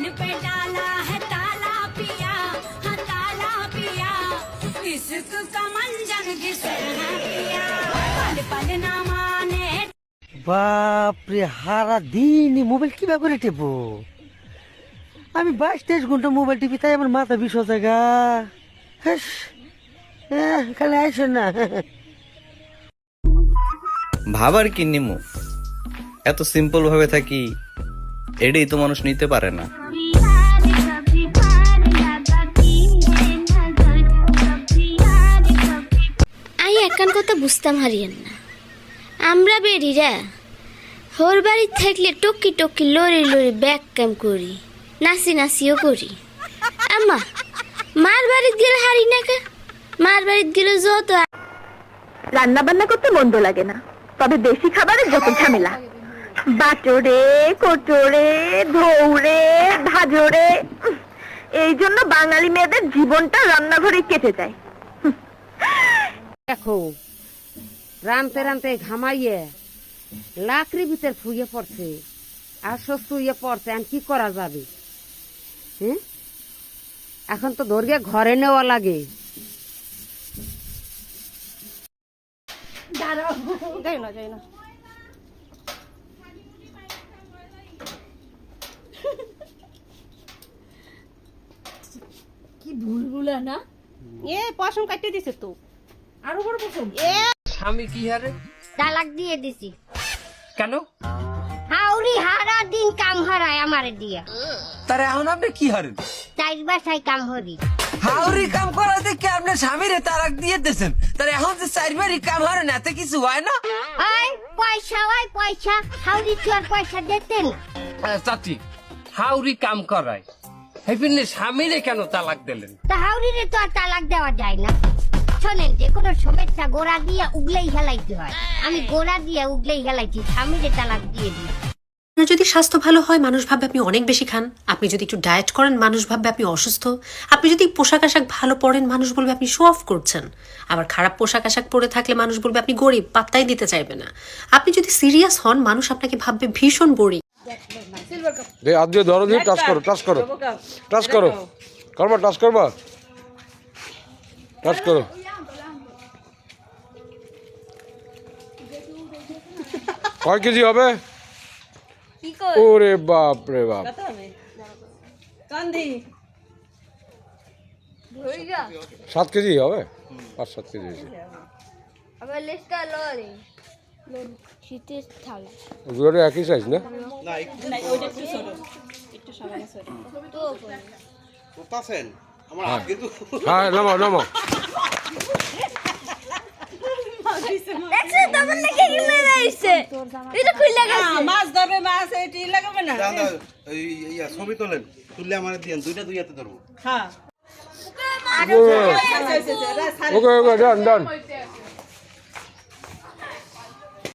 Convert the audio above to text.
पे डाला है ताला पिया हाँ ताला पिया इश्क का मंजन जिसे है पिया पल पल ना माने বাপরে হারা দিন মোবাইল কিভাবে করে টেপো আমি বাইশ তেইশ ঘন্টা মোবাইল টিপি তাই আমার মাথা বিষ জায়গা খালি আইসো না ভাবার কি নিমু এত সিম্পল ভাবে থাকি এটাই তো মানুষ নিতে পারে না বুঝতাম হারিয়েন না। আমরা বেরিরা হোর বাড়ি থাকলে টকি টকি লড়ি লড়ি ব্যাক ক্যাম করি নাচি নাচিও করি। আম্মা মার বাড়িতে গেলে হারি না কে? মার বাড়িতে গেলে যত রান্না বান্না করতে মন্দ লাগে না তবে দেশি খাবারের যত ঝামেলা। বাটোরে কোটোরে ধৌরে ভাজরে এই জন্য বাঙালি মেয়েদের জীবনটা রান্নাঘরে কেটে যায়। দেখো রানতে রানতে ঘামাইয়ে লাকড়ি ভিতর ফুয়ে পড়ছে। আর সস্ত ইয়ে পড়ছে আর কি করা যাবে? হ্যাঁ এখন তো ধরিয়ে ঘরে নেওয়া লাগে। কি ভুলগুলা না? এ পশম কাটতে দিছে তো। স্বামী কি হারে? তালাক দিয়ে দিছি। কেন? হাউরি হারা দিন কাম হারায় আমারে দিয়া। তার এখন আপনি কি হারেন? চার বাসায় কাম হরি হাউরি কাম করাতে কি আপনি স্বামীরে তারাক দিয়ে দিয়েছেন? তার এখন যে চারবারই কাম হারেন এতে কিছু হয় না? ওই পয়সা ওই পয়সা। হাউরি চোর পয়সা দিতেন? আহ, চাচি হাউরি কাম করায়। হেপিনে স্বামীরে কেন তালাক দিলেন? তা হাউরিরে তো আর তালাক দেওয়া যায় না। শোনেন যে কোনো সমস্যা গোড়া দিয়ে উগলেই হেলাইতে হয়। আমি গোড়া দিয়ে উগলেই হেলাইছি স্বামীরে তালাক দিয়ে দিই। আপনার যদি স্বাস্থ্য ভালো হয় মানুষ ভাববে আপনি অনেক বেশি খান। আপনি যদি একটু ডায়েট করেন মানুষ ভাববে আপনি অসুস্থ। আপনি যদি পোশাক আশাক ভালো পরেন মানুষ বলবে আপনি শো অফ করছেন। আবার খারাপ পোশাক আশাক পরে থাকলে মানুষ বলবে আপনি গরিব পাত্তাই দিতে চাইবে না। আপনি যদি সিরিয়াস হন মানুষ আপনাকে ভাববে ভীষণ দিয়ে ধরো টাচ করো টাচ করো। টাচ করো। করবা টাচ করবা? টাচ করো। কয় কেজি হবে? ওরে বাপ রে বাপ। সাত কেজি হবে? পাঁচ সাত কেজি দুটো একই সাইজ না? হ্যাঁ। নামাও নামাও মাছ ধরবে মাছ এটি লাগাবে না ইয়া ছবি তোলেন তুললে আমার দিয়েন দুইটা দুইটাতে ধরবো হ্যাঁ ওকে ওকে ডান ডান